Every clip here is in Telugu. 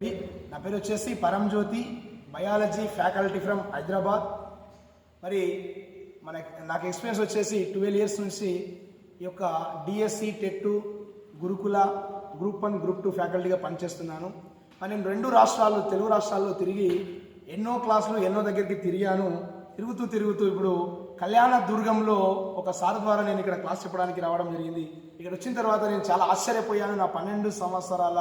నా పేరు వచ్చేసి Paranjyothi biology faculty from Hyderabad. మరి మన నాకు ఎక్స్పీరియన్స్ వచ్చేసి ట్వెల్వ్ ఇయర్స్ నుంచి ఈ యొక్క DSC TET Gurukula group one group two ఫ్యాకల్టీగా పనిచేస్తున్నాను. మరి నేను రెండు రాష్ట్రాలు తెలుగు రాష్ట్రాల్లో తిరిగి ఎన్నో క్లాసులు ఎన్నో దగ్గరికి తిరిగాను. తిరుగుతూ తిరుగుతూ ఇప్పుడు కళ్యాణ దుర్గంలో ఒక సార్ ద్వారా నేను ఇక్కడ క్లాస్ చెప్పడానికి రావడం జరిగింది. ఇక్కడ వచ్చిన తర్వాత నేను చాలా ఆశ్చర్యపోయాను. నా పన్నెండు సంవత్సరాల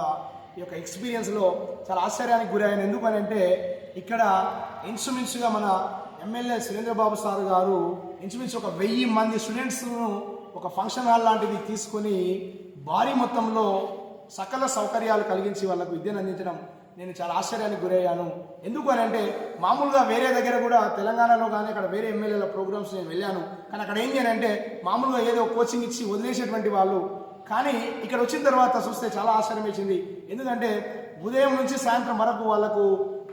ఈ యొక్క ఎక్స్పీరియన్స్లో చాలా ఆశ్చర్యానికి గురయ్యాను ఎందుకనంటే ఇక్కడ ఇన్స్ట్రుమెంట్స్గా మన ఎమ్మెల్యే సురేంద్రబాబు సార్ గారు ఇంచుమించు ఒక వెయ్యి మంది స్టూడెంట్స్ను ఒక ఫంక్షన్ హాల్ లాంటిది తీసుకొని భారీ మొత్తంలో సకల సౌకర్యాలు కలిగించి వాళ్ళకు విద్యను అందించడం నేను చాలా ఆశ్చర్యానికి గురయ్యాను. ఎందుకు అని అంటే మామూలుగా వేరే దగ్గర కూడా తెలంగాణలో కానీ అక్కడ వేరే ఎమ్మెల్యేల ప్రోగ్రామ్స్ నేను వెళ్ళాను. కానీ అక్కడ ఏంటి అని అంటే మామూలుగా ఏదో కోచింగ్ ఇచ్చి వదిలేసేటువంటి వాళ్ళు కానీ ఇక్కడ వచ్చిన తర్వాత చూస్తే చాలా ఆశ్చర్యం వేసింది ఎందుకంటే ఉదయం నుంచి సాయంత్రం వరకు వాళ్ళకు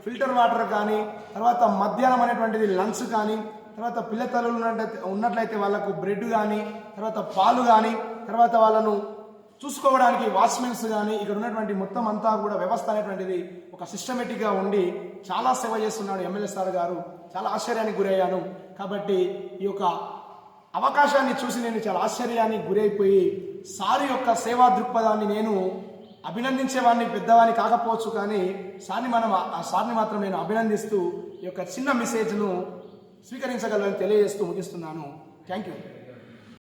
ఫిల్టర్ వాటర్ కానీ తర్వాత మధ్యాహ్నం అనేటువంటిది లంచ్ కానీ తర్వాత పిల్ల తల్లులు ఉన్నట్లయితే ఉన్నట్లయితే వాళ్ళకు బ్రెడ్ కానీ తర్వాత పాలు కానీ తర్వాత వాళ్ళను చూసుకోవడానికి వాచ్మెన్స్ కానీ ఇక్కడ ఉన్నటువంటి మొత్తం అంతా కూడా వ్యవస్థ అనేటువంటిది ఒక సిస్టమేటిక్గా ఉండి చాలా సేవ చేస్తున్నాడు ఎమ్మెల్యే సార్ గారు. చాలా ఆశ్చర్యానికి గురయ్యాను. కాబట్టి ఈ యొక్క అవకాశాన్ని చూసి నేను చాలా ఆశ్చర్యానికి గురైపోయి సార్ యొక్క సేవా దృక్పథాన్ని నేను అభినందించేవాడిని పెద్దవాడిని కాకపోవచ్చు కానీ సార్ని మనం ఆ సార్ని మాత్రం నేను అభినందిస్తూ ఈ యొక్క చిన్న మెసేజ్ను స్వీకరించగలని తెలియజేస్తూ ముగిస్తున్నాను. Thank you